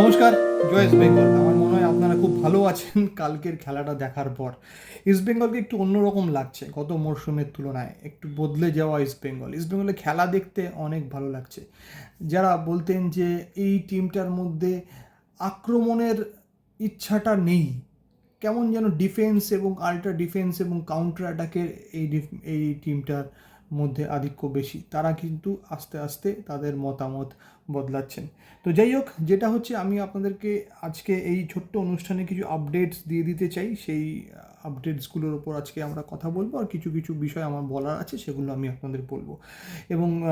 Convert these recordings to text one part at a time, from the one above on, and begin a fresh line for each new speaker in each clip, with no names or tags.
নমস্কার, জয় বেঙ্গল। আমার মনে হয় আপনারা খুব ভালো আছেন কালকের খেলাটা দেখার পর। ইস্ট বেঙ্গলকে একটু অন্যরকম লাগছে গত মরশুমের তুলনায়। একটু বদলে যাওয়া ইস্ট বেঙ্গল। ইস্ট বেঙ্গলের খেলা দেখতে অনেক ভালো লাগছে। যারা বলতেন যে এই টিমটার মধ্যে আক্রমণের ইচ্ছাটা নেই, কেমন যেন ডিফেন্স এবং আল্ট্রা ডিফেন্স এবং কাউন্টার অ্যাটাকের এই এই টিমটার মধ্যে আধিক্য বেশি। তারা কিন্তু আস্তে আস্তে তাদের মতামত বদলাচ্ছেন। তো যাই হোক, যেটা হচ্ছে আমি আপনাদেরকে আজকে এই ছোট্ট অনুষ্ঠানে কিছু আপডেটস দিয়ে দিতে চাই। সেই আপডেটসগুলোর ওপর আজকে আমরা কথা বলব। আর কিছু কিছু বিষয় আমার বলার আছে, সেগুলো আমি আপনাদের বলব। এবং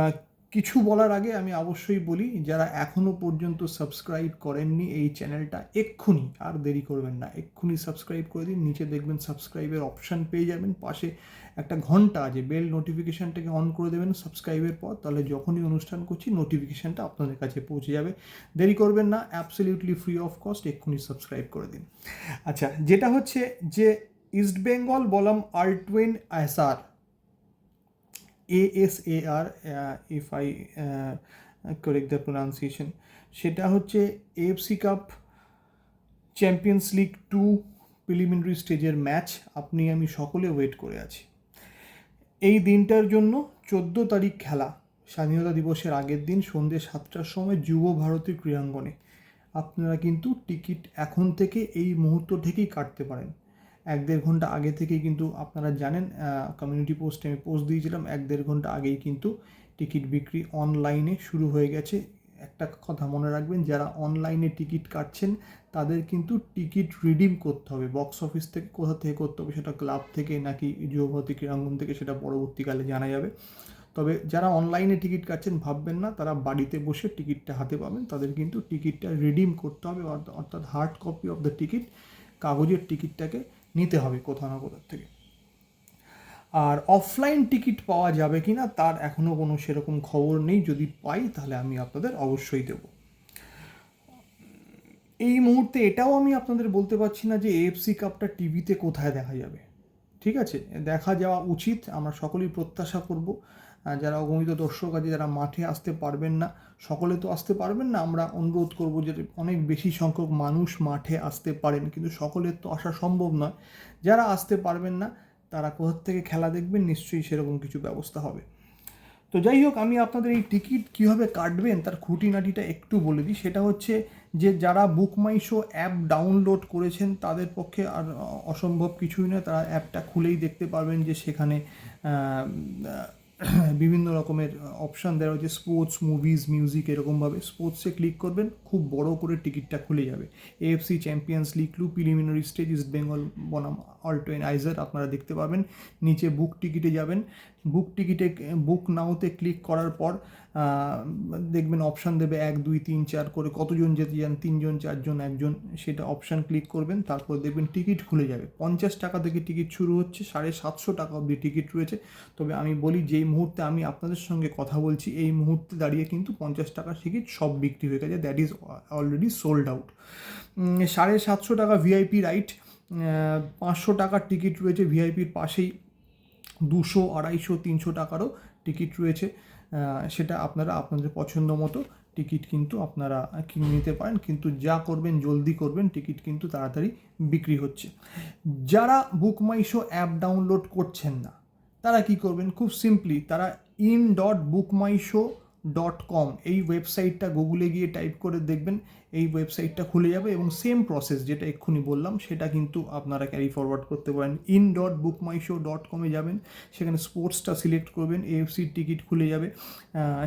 কিছু বলার আগে আমি অবশ্যই বলি, যারা এখনও পর্যন্ত সাবস্ক্রাইব করেননি এই চ্যানেলটা এক্ষুনি, আর দেরি করবেন না, এক্ষুনি সাবস্ক্রাইব করে দিন। নিচে দেখবেন সাবস্ক্রাইবের অপশান পেয়ে যাবেন। পাশে একটা ঘণ্টা আছে বেল নোটিফিকেশানটাকে অন করে দেবেন সাবস্ক্রাইবের পর, তাহলে যখনই অনুষ্ঠান করছি নোটিফিকেশানটা আপনাদের কাছে পৌঁছে যাবে। দেরি করবেন না অ্যাবসলিউটলি ফ্রি অফ কস্ট এক্ষুনি সাবস্ক্রাইব করে দিন। আচ্ছা যেটা হচ্ছে যে ইস্ট বেঙ্গল বলম আর্টউইন SR A S A R if I correct the pronunciation সেটা হচ্ছে AFC cup champions league two preliminary স্টেজের ম্যাচ আপনি, আমি সকলে ওয়েট করে আছি। এই দিনটার জন্য চোদ্দ তারিখ খেলা, স্বাধীনতা দিবসের আগের দিন সন্ধ্যে সাতটার সময় যুব ভারতী ক্রীড়াঙ্গনে। আপনারা কিন্তু টিকিট এখন থেকে এই মুহূর্ত থেকেই কাটতে পারেন। এক দেড় ঘণ্টা আগে থেকেই কিন্তু আপনারা জানেন কমিউনিটি পোস্টে আমি পোস্ট দিয়েছিলাম, এক দেড় ঘণ্টা আগেই কিন্তু টিকিট বিক্রি অনলাইনে শুরু হয়ে গেছে। একটা কথা মনে রাখবেন, যারা অনলাইনে টিকিট কাটছেন, তাদের কিন্তু টিকিট রিডিম করতে হবে। বক্স অফিস থেকে কোথা থেকে করতে হবে সেটা ক্লাব থেকে নাকি যুবভারতী ক্রীড়াঙ্গন থেকে সেটা পরবর্তীকালে জানা যাবে। তবে যারা অনলাইনে টিকিট কাটছেন, ভাববেন না, তারা বাড়িতে বসে টিকিটটা হাতে পাবেন। তাদের কিন্তু টিকিটটা রিডিম করতে হবে, অর্থ- অর্থাৎ hard copy of the ticket কাগজের টিকিটটাকে নিতে হবে কোথাও না কোথাও থেকে। আর অফলাইন টিকিট পাওয়া যাবে কি না, তার এখনও কোনো সেরকম খবর নেই। যদি পাই, তাহলে আমি আপনাদের অবশ্যই দেবো। এই মুহূর্তে এটাও আমি আপনাদের বলতে পারছি না যে এএফসি কাপটা টিভিতে কোথায় দেখা যাবে। ঠিক আছে? দেখা যাওয়া উচিত। আমরা সকলেই প্রত্যাশা করব। যারা অগণিত দর্শক আছে, যারা মাঠে আসতে পারবেন না, সকলে তো আসতে পারবেন না, আমরা অনুরোধ করব যে অনেক বেশি সংখ্যক মানুষ মাঠে আসতে পারেন, কিন্তু সকলের তো আসা সম্ভব নয়। যারা আসতে পারবেন না, তারা কোথা থেকে খেলা দেখবেন, নিশ্চয়ই সেরকম কিছু ব্যবস্থা হবে। তো যাই হোক, আমি আপনাদের এই টিকিট কীভাবে কাটবেন, তার খুঁটিনাটিটা একটু বলে দিই। সেটা হচ্ছে যে, যারা book my show app download করেছেন, তাদের পক্ষে আর অসম্ভব কিছুই নয়। তারা অ্যাপটা খুলেই দেখতে পারবেন যে সেখানে বিভিন্ন রকমের অপশান দেওয়া হয়েছে স্পোর্টস মুভিজ মিউজিক এরকমভাবে। স্পোর্টসে ক্লিক করবেন, খুব বড় করে টিকিটটা খুলে যাবে। AFC champions league two preliminary stage East Bengal বনাম অল্টোয়েন আইজার আপনারা দেখতে পাবেন। নিচে বুক টিকিটে যাবেন। বুক টিকিটে বুক নাওতে ক্লিক করার পর দেখবেন অপশান দেবে এক, দুই, তিন, চার করে কতজন যেতে চান, তিনজন, চারজন, একজন, সেটা অপশান ক্লিক করবেন, তারপর দেখবেন টিকিট খুলে যাবে। পঞ্চাশ টাকা থেকে টিকিট শুরু হচ্ছে, সাড়ে সাতশো টাকা অবধি টিকিট রয়েছে। তবে আমি বলি, যেই মুহূর্তে আমি আপনাদের সঙ্গে কথা বলছি, এই মুহূর্তে দাঁড়িয়ে কিন্তু পঞ্চাশ টাকার টিকিট সব বিক্রি হয়ে গেছে that is already sold out সাড়ে সাতশো টাকা ভিআইপি রাইট পাঁচশো টাকার টিকিট রয়েছে ভিআইপির পাশেই। দুশো, আড়াইশো, তিনশো টাকারও টিকিট রয়েছে। সেটা আপনারা আপনাদের পছন্দ মতো টিকিট কিন্তু আপনারা কিনে নিতে পারেন। কিন্তু যা করবেন, জলদি করবেন, টিকিট কিন্তু তাড়াতাড়ি বিক্রি হচ্ছে। যারা book my show app download করছেন না, তারা কি করবেন? খুব সিম্পলি তারা in dot book my show dot com এই ওয়েবসাইটটা গুগলে গিয়ে টাইপ করে দেখবেন, এই ওয়েবসাইটটা খুলে যাবে এবং সেম প্রসেস যেটা এক্ষুনি বললাম, সেটা কিন্তু আপনারা ক্যারি ফরওয়ার্ড করতে পারেন। In dot book my show dot কমে যাবেন, সেখানে স্পোর্টসটা সিলেক্ট করবেন এএফসির টিকিট খুলে যাবে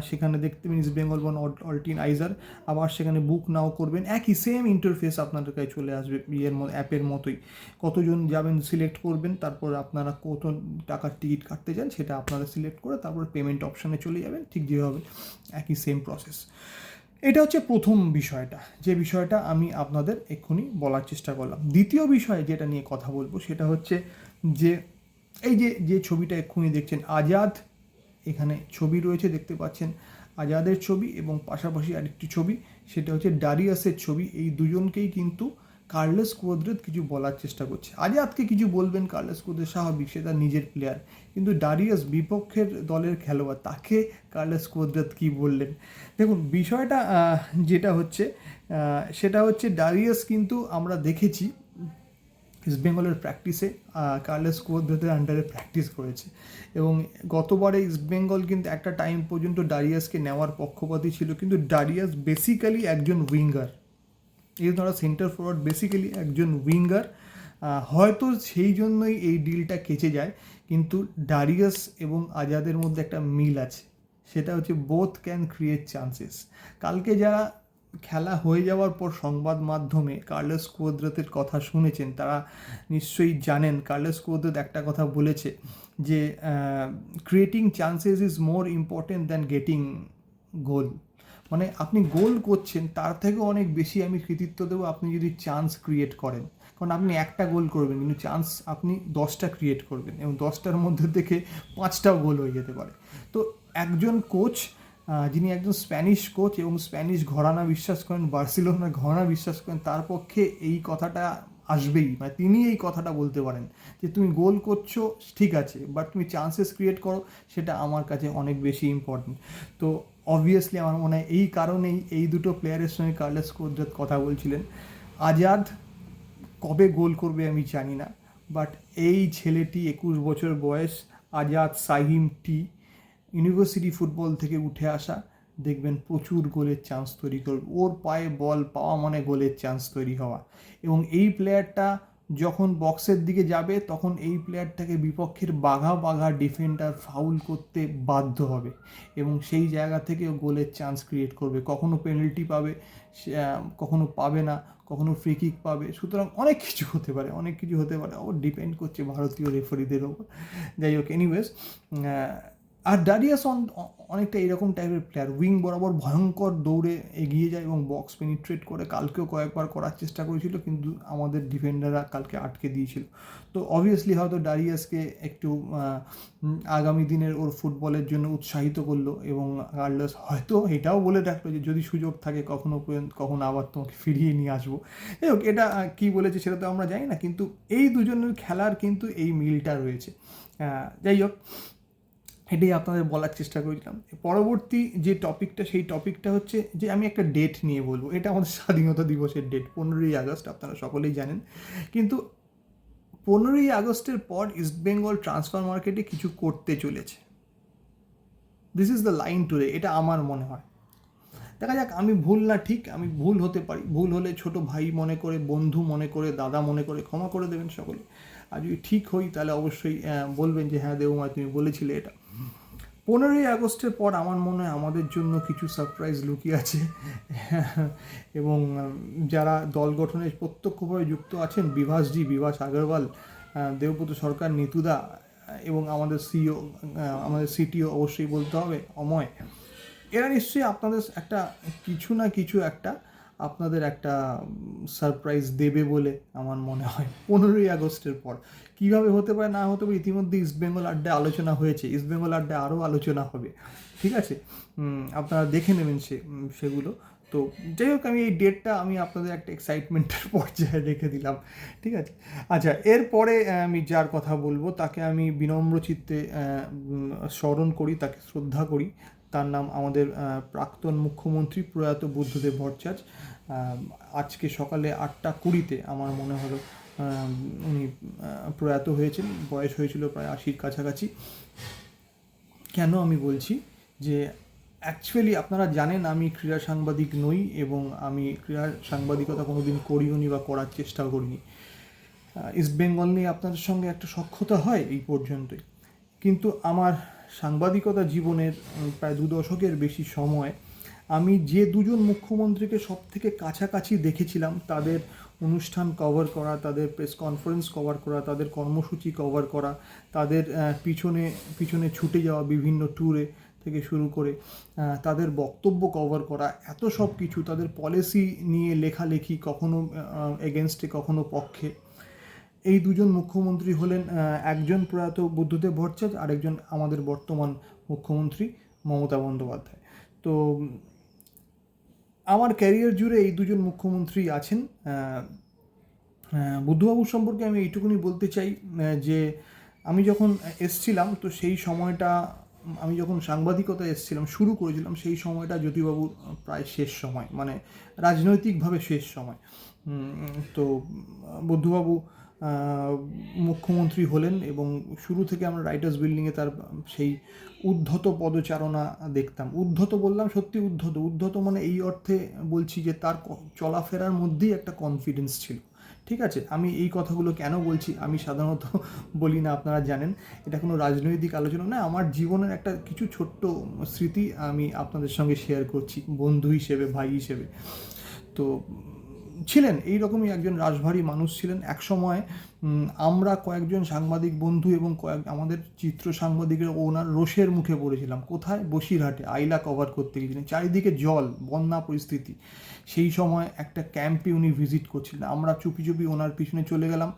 সেখানে দেখতে ইস্ট বেঙ্গল বন অল্টিন আইজার আবার সেখানে বুক নাও করবেন, একই সেম ইন্টারফেস আপনাদের কাছে চলে আসবে ইয়ের অ্যাপের মতোই। কতজন যাবেন সিলেক্ট করবেন, তারপর আপনারা কত টাকার টিকিট কাটতে চান, সেটা আপনারা সিলেক্ট করে তারপর পেমেন্ট অপশানে চলে যাবেন, ঠিক যেভাবে। একই সেম প্রসেস এটা হচ্ছে প্রথম বিষয়টা। যে বিষয়টা আমি আপনাদের এক্ষুনি বলার চেষ্টা করলাম। দ্বিতীয় বিষয়ে যেটা নিয়ে কথা বলব সেটা হচ্ছে যে, এই যে যে ছবিটা এক্ষুনি দেখছেন, আজাদ, এখানে ছবি রয়েছে, দেখতে পাচ্ছেন। আজাদের ছবি এবং পাশাপাশি আরেকটি ছবি, সেটা হচ্ছে ডারিয়াসের ছবি। এই দুজনকেই কিন্তু কার্লেস কুয়াদ্রেত কিছু বলার চেষ্টা করছে। আজাদকে কিছু বলবেন কার্লেস কুয়াদ্রেত স্বাভাবিক সে তার নিজের প্লেয়ার কিন্তু ডারিয়াস বিপক্ষের দলের খেলোয়াড়, তাকে কার্লেস কুয়াদ্রেত কি বললেন? দেখুন, বিষয়টা যেটা হচ্ছে সেটা হচ্ছে ডারিয়াস কিন্তু আমরা দেখেছি ইস্ট বেঙ্গলের প্র্যাকটিসে কার্লেস কুয়াদ্রেতের আন্ডারে প্র্যাকটিস করেছে। এবং গতবারে ইস্ট বেঙ্গল কিন্তু একটা টাইম পর্যন্ত ডারিয়াসকে নেওয়ার পক্ষপাতী ছিল। কিন্তু ডারিয়াস বেসিক্যালি একজন winger is not a centre forward basically একজন উইঙ্গার হয়তো সেই জন্যই এই ডিলটা কেচে যায়, কিন্তু ডারিয়াস এবং আজাদের মধ্যে একটা মিল আছে। সেটা হচ্ছে বোথ ক্যান ক্রিয়েট চান্সেস কালকে যারা খেলা হয়ে যাওয়ার পর সংবাদ মাধ্যমে কার্লেস কুয়াদ্রাতের কথা শুনেছেন, তারা নিশ্চয়ই জানেন কার্লেস কুয়াদ্রাত একটা কথা বলেছে যে creating chances is more important than getting goal. মানে আপনি গোল করছেন, তার থেকেও অনেক বেশি আমি কৃতিত্ব দেবো আপনি যদি চান্স ক্রিয়েট করেন। কারণ আপনি একটা গোল করবেন, কিন্তু চান্স আপনি দশটা ক্রিয়েট করবেন এবং দশটার মধ্যে থেকে পাঁচটাও গোল হয়ে যেতে পারে। তো একজন কোচ যিনি একজন স্প্যানিশ কোচ এবং স্প্যানিশ ঘরানা বিশ্বাস করেন বার্সিলোনার ঘরানা বিশ্বাস করেন, তার পক্ষে এই কথাটা আসবেই। মানে তিনি এই কথাটা বলতে পারেন যে, তুমি গোল করছ, ঠিক আছে বাট তুমি চান্সেস ক্রিয়েট করো, সেটা আমার কাছে অনেক বেশি ইম্পর্টেন্ট তো অবভিয়াসলি আমার মনে হয় এই কারণেই এই দুটো প্লেয়ারের সঙ্গে কার্লেস কোদ্রাত কথা বলছিলেন। আজাদ কবে গোল করবে আমি জানি না বাট এই ছেলেটি একুশ বছর বয়স, Azad Sahim T university football থেকে উঠে আসা, দেখবেন প্রচুর গোলের চান্স তৈরি করবে। ওর পায়ে বল পাওয়া মানে গোলের চান্স তৈরি হওয়া। এবং এই প্লেয়ারটা যখন বক্সের দিকে যাবে, তখন এই প্লেয়ারটাকে বিপক্ষের বাঘা বাঘা ডিফেন্ডার ফাউল করতে বাধ্য হবে এবং সেই জায়গা থেকে গোলের চান্স ক্রিয়েট করবে। কখনো পেনাল্টি পাবে কখনো পাবে না, কখনো ফ্রি কিক পাবে। সুতরাং অনেক কিছু হতে পারে, অনেক কিছু হতে পারে। ও ডিপেন্ড করছে ভারতীয় রেফারিদের ওপর। যাই হোক এনিওয়েজ আর ডারিয়াস অন- অনেকটা এরকম টাইপের প্লেয়ার উইং বরাবর ভয়ঙ্কর দৌড়ে এগিয়ে যায় এবং বক্স পেনিট্রেট করে। কালকেও কয়েকবার করার চেষ্টা করেছিল, কিন্তু আমাদের ডিফেন্ডাররা কালকে আটকে দিয়েছিল। তো অবভিয়াসলি হয়তো ডারিয়াসকে একটু আগামী দিনের ওর ফুটবলের জন্য উৎসাহিত করল এবং কার্লাস হয়তো এটাও বলে রাখল যে, যদি সুযোগ থাকে, কখনো পর্যন্ত, কখনো আবার তোমাকে ফিরিয়ে নিয়ে আসব। যাই হোক, এটা কী বলেছে সেটা তো আমরা জানি না, কিন্তু এই দুজনের খেলার কিন্তু এই মিলটা রয়েছে। যাই হোক এটাই আপনাদের বলার চেষ্টা করেছিলাম পরবর্তী যে টপিকটা সেই টপিকটা হচ্ছে যে আমি একটা ডেট নিয়ে বলব। এটা আমাদের স্বাধীনতা দিবসের ডেট পনেরোই আগস্ট, আপনারা সকলেই জানেন। কিন্তু পনেরোই আগস্টের পর ইস্টবেঙ্গল ট্রান্সফার মার্কেটে কিছু করতে চলেছে। This is the line today এটা আমার মনে হয়। দেখা যাক, আমি ভুল না, ঠিক, আমি ভুল হতে পারি। ভুল হলে ছোট ভাই মনে করে, বন্ধু মনে করে, দাদা মনে করে, ক্ষমা করে দেবেন সকলে। আর যদি ঠিক হই, তাহলে অবশ্যই বলবেন যে হ্যাঁ দেবমা, তুমি বলেছিলে এটা। পনেরোই আগস্টের পর আমার মনে হয় আমাদের জন্য কিছু সারপ্রাইজ লুকিয়ে আছে। এবং যারা দল গঠনে প্রত্যক্ষভাবে যুক্ত আছেন, বিভাসজি, বিভাস আগরওয়াল দেবব্রত সরকার, নিতুদা এবং আমাদের সিও আমাদের সিটিও অবশ্যই বলতে হবে, অময়। এরা নিশ্চয়ই আপনাদের একটা কিছু না কিছু একটা আপনাদের একটা সারপ্রাইজ দেবে বলে আমার মনে হয় পনেরোই আগস্টের পর। কীভাবে হতে পারে না হতে পারে ইতিমধ্যে ইস্টবেঙ্গল আড্ডায় আলোচনা হয়েছে। ইস্টবেঙ্গল আড্ডায় আরও আলোচনা হবে। ঠিক আছে? আপনারা দেখে নেবেন সে সেগুলো। তো যাই হোক, আমি এই ডেটটা আমি আপনাদের একটা এক্সাইটমেন্টের পর্যায়ে রেখে দিলাম। ঠিক আছে? আচ্ছা এরপরে আমি যার কথা বলব, তাকে আমি বিনম্র চিত্তে স্মরণ করি, তাকে শ্রদ্ধা করি। তার নাম আমাদের প্রাক্তন মুখ্যমন্ত্রী প্রয়াত বুদ্ধদেব ভট্টাচার্য। আজকে সকালে আটটা কুড়িতে আমার মনে হলো উনি প্রয়াত হয়েছেন, বয়স হয়েছিল প্রায় আশির কাছাকাছি। কেন আমি বলছি যে অ্যাকচুয়ালি আপনারা জানেন আমি ক্রীড়া সাংবাদিক নই এবং আমি ক্রীড়া সাংবাদিকতা কোনোদিন করিও নি বা করার চেষ্টাও করিনি। ইস্ট বেঙ্গল নিয়ে আপনাদের সঙ্গে একটা সক্ষতা হয় এই পর্যন্তই। কিন্তু আমার সাংবাদিকতা জীবনের প্রায় দু দশকের বেশি সময়, আমি যে দুজন মুখ্যমন্ত্রীকে সব থেকে কাছাকাছি দেখেছিলাম, তাদের অনুষ্ঠান কভার করা, তাদের প্রেস কনফারেন্স কভার করা, তাদের কর্মসূচি কভার করা, তাদের পিছনে পিছনে ছুটে যাওয়া বিভিন্ন ট্যুরে থেকে শুরু করে তাদের বক্তব্য কভার করা, এত সব কিছু তাদের পলিসি নিয়ে লেখালেখি কখনো এগেনস্টে কখনো পক্ষে। এই দুজন মুখ্যমন্ত্রী হলেন একজন প্রয়াত বুদ্ধদেব ভট্টাচার্য, আরেকজন আমাদের বর্তমান মুখ্যমন্ত্রী মমতা বন্দ্যোপাধ্যায়। তো, আমার ক্যারিয়ার জুড়ে এই দুজন মুখ্যমন্ত্রী আছেন। বুদ্ধবাবু সম্পর্কে আমি এইটুকুনি বলতে চাই যে আমি যখন এসছিলাম, তো সেই সময়টা আমি যখন সাংবাদিকতা এসছিলাম, শুরু করেছিলাম, সেই সময়টা জ্যোতিবাবুর প্রায় শেষ সময় মানে রাজনৈতিকভাবে শেষ সময়। তো, বুদ্ধবাবু মুখ্যমন্ত্রী হলেন এবং শুরু থেকে আমরা রাইটার্স বিল্ডিংয়ে তার সেই উদ্ধত পদচারণা দেখতাম। উদ্ধত বললাম সত্যি উদ্ধত। উদ্ধত মানে এই অর্থে বলছি যে তার চলাফেরার মধ্যেই একটা কনফিডেন্স ছিল। ঠিক আছে? আমি এই কথাগুলো কেন বলছি? আমি সাধারণত বলি না, আপনারা জানেন। এটা কোনো রাজনৈতিক আলোচনা না আমার জীবনের একটা কিছু ছোট্ট স্মৃতি আমি আপনাদের সঙ্গে শেয়ার করছি, বন্ধু হিসেবে, ভাই হিসেবে। তো ছিলেন এই রকমই একজন রাশভারী মানুষ ছিলেন। একসময় আমরা কয়েকজন সাংবাদিক বন্ধু এবং কয়েক, আমাদের চিত্র সাংবাদিকের ওনার রোষের মুখে পড়েছিলাম। কোথায়? বসিরহাটে, আইলা কভার করতে গিয়েছিলেন চারিদিকে জল, বন্যা পরিস্থিতি। সেই সময় একটা ক্যাম্পে উনি ভিজিট করছিলেন। আমরা চুপি চুপি ওনার পিছনে চলে গেলাম।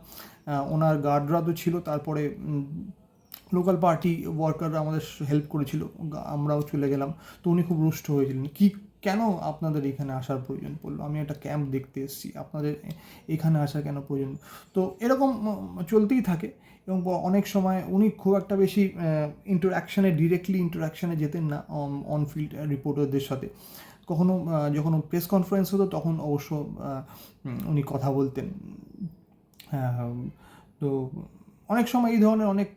ওনার গার্ডরা তো ছিল, তারপরে লোকাল পার্টি ওয়ার্কাররা আমাদের হেল্প করেছিল আমরাও চলে গেলাম। তো উনি খুব রুষ্ট হয়েছিলেন। কি কেন আপনাদের এখানে আসার প্রয়োজন পড়ল? আমি একটা ক্যাম্প দেখতে এসেছি। আপনাদের এখানে আসা কেন প্রয়োজন? তো এরকম চলতেই থাকে এবং অনেক সময় উনি খুব একটা বেশি ইন্টারাকশানে ডিরেক্টলি ইন্টারাকশানে যেতেন না অন ফিল্ড রিপোর্টারদের সাথে। কখনো যখন প্রেস কনফারেন্স হতো তখন অবশ্য উনি কথা বলতেন। তো অনেক সময় এই ধরনের অনেক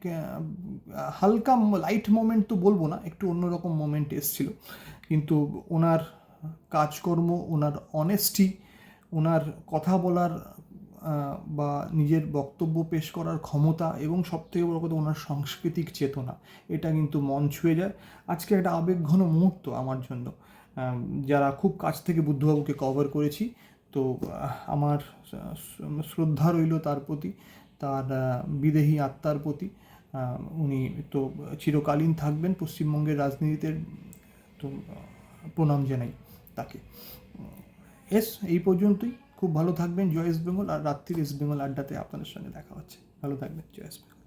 হালকা লাইট মোমেন্ট তো বলব না, একটু অন্যরকম মোমেন্ট এসছিল। কিন্তু ওনার কাজকর্ম, ওনার অনেস্টি ওনার কথা বলার বা নিজের বক্তব্য পেশ করার ক্ষমতা এবং সবথেকে বড় কথা ওনার সাংস্কৃতিক চেতনা, এটা কিন্তু মন ছুঁয়ে যায়। আজকে একটা আবেগঘন মুহূর্ত আমার জন্য। যারা খুব কাছ থেকে বুদ্ধবাবুকে কভার করেছি, তো আমার শ্রদ্ধা রইল তার প্রতি, তার বিদেহী আত্মার প্রতি। উনি তো চিরকালীন থাকবেন, পশ্চিমবঙ্গের রাজনীতিতে, তো, প্রণাম জানাই। তাকে। এস, এই পর্যন্তই। খুব ভালো থাকবেন জয় বেঙ্গল, আর রাত্রির ইস্ট বেঙ্গল আড্ডাতে আপনাদের সঙ্গে দেখা হচ্ছে। ভালো থাকবেন জয় বেঙ্গল।